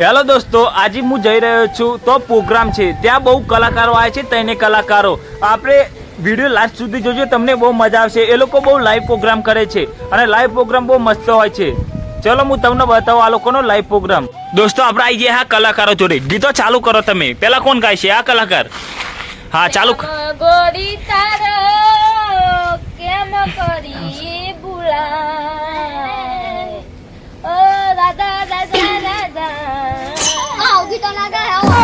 Hello દોસ્તો, આજે હું જઈ રહ્યો છું તો પ્રોગ્રામ છે. ત્યાં બહુ કલાકારો આવે છે તેને કલાકારો. આપણે વીડિયો લાસ્ટ સુધી જોજો, તમને બહુ મજા આવશે. એ લોકો બહુ લાઈવ પ્રોગ્રામ કરે છે અને લાઈવ પ્રોગ્રામ બહુ મસ્ત હોય છે. ચલો, હું તમને બતાવું આ લોકોનો લાઈવ પ્રોગ્રામ દોસ્તો, આપણે આવી ગયા હા કલાકારો જોડે. ગીતો ચાલુ કરો તમે. પેલા કોણ ગાય છે આ કલાકાર. હા, ચાલુ કેમ કરી ભૂલાય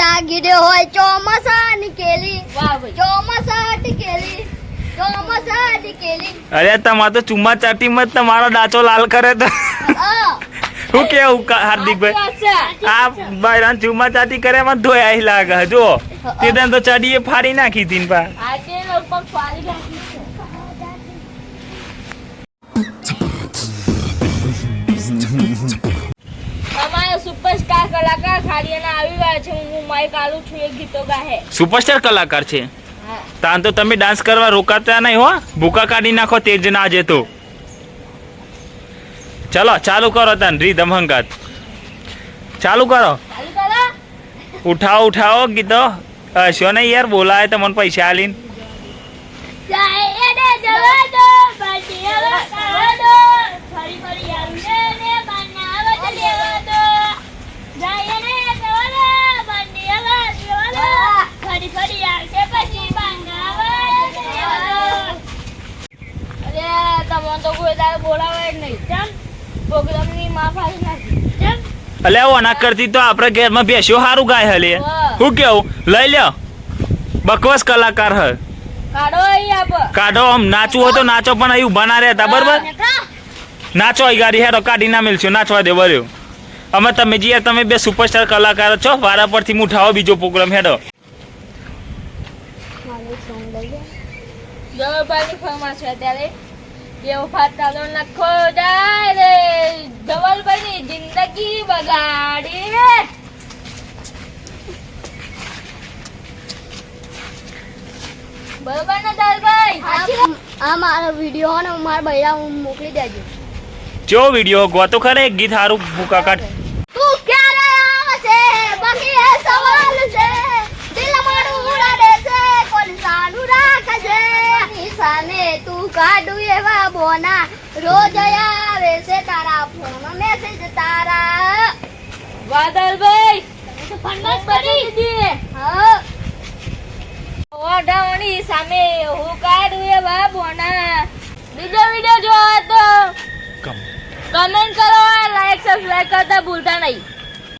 રે કે જાગી રે હોય ચોમાસા નીકેલી. ચોમાસા ટીકેલી. ચોમાસા ટીકેલી. અરે તમારે તો ચુમ્મા ચાટીમાં જ તમારો ડાચો લાલ કરે તો. આ શું કેવું હાર્દિકભાઈ. આ બાયરાન ચુમ્મા ચાટી કરે એમાં ધોયા આઈ લાગે. જો તે તને તો ચડીએ ફાડી નાખી હતી પા. ફાડી નાખી ખાડીયાના આવી છે હું માઇક આલું છું એ ગીતો ગાહે. સુપરસ્ટાર કલાકાર છે. તાન તો તમે ડાન્સ કરવા રોકાતા નહીં હો ભૂકા કાઢી નાખો તેજ ના જતો ચલો ચાલુ કરો તાન રી દમહંગાત ચાલુ કરો. ઉઠાવો ઉઠાવો ગીતો. હશો નહીં યાર બોલાય તો મને પૈસા આલીને જાય એને જવા દો બાજી હવે ખાવા દો ફરી ફરી આવીને ને બનાવટ લેવા દો જાય એને જવા દો બાજી હવે લેવા દો ફરી ફરી આવશે પછી બનાવટ લેવા દો તમને તો કોઈ દાડો બોલાવે જ નહીં. ચમ પ્રોગ્રામની માફાઈ નથી ચમ. અલે ઓના કરતી તો આપણે ઘેરમાં બેસ્યો સારું ગાય હલે હું. કેવું? લઈ લ્યો. બકવાસ કલાકાર હ. કાઢો આમ નાચવું હોય તો નાચો પણ અહીં ઊભા ના રહેતા. બરાબર? નાચો અહીં ગાડી હેરો કાઢી ના મેલશો. નાચવા દે બર્યો અમે તમે જે તમે બે સુપરસ્ટાર કલાકારો છો. વારા પરથી મુઠાવો બીજો પ્રોગ્રામ હેડો. જવલભાઈની ફરમાશ છે અત્યારે. બે ફાતાનો નખો જાય રે ધવલભાઈની જિંદગી બગાડી રે બરોબર ને દલભાઈ? આ મારો વીડિયો અને મારા બૈરા મોકલી દેજો. જો વીડિયો ગોતો ખરે એક ગીત હારું ભૂકા કાઢ. તું ક્યારે આવશે બાકી એ સવાલ છે. દિલ મારું ઉડાડે છે કોણ સાનું રાખશે નિશાને તું કાઢું એવા બોના રોજ આવે છે તારા ફોન મેસેજ તારા. વાદળભાઈ ફરમાશ કરી. દીધી. હા. ઓઢાવણી સામે હું કાઢું એવા બોના. બીજો વિડિયો જોવા તો કમેન્ટ કરો લાઈક સબસ્ક્રાઇબ કરતા ભૂલતા નહીં.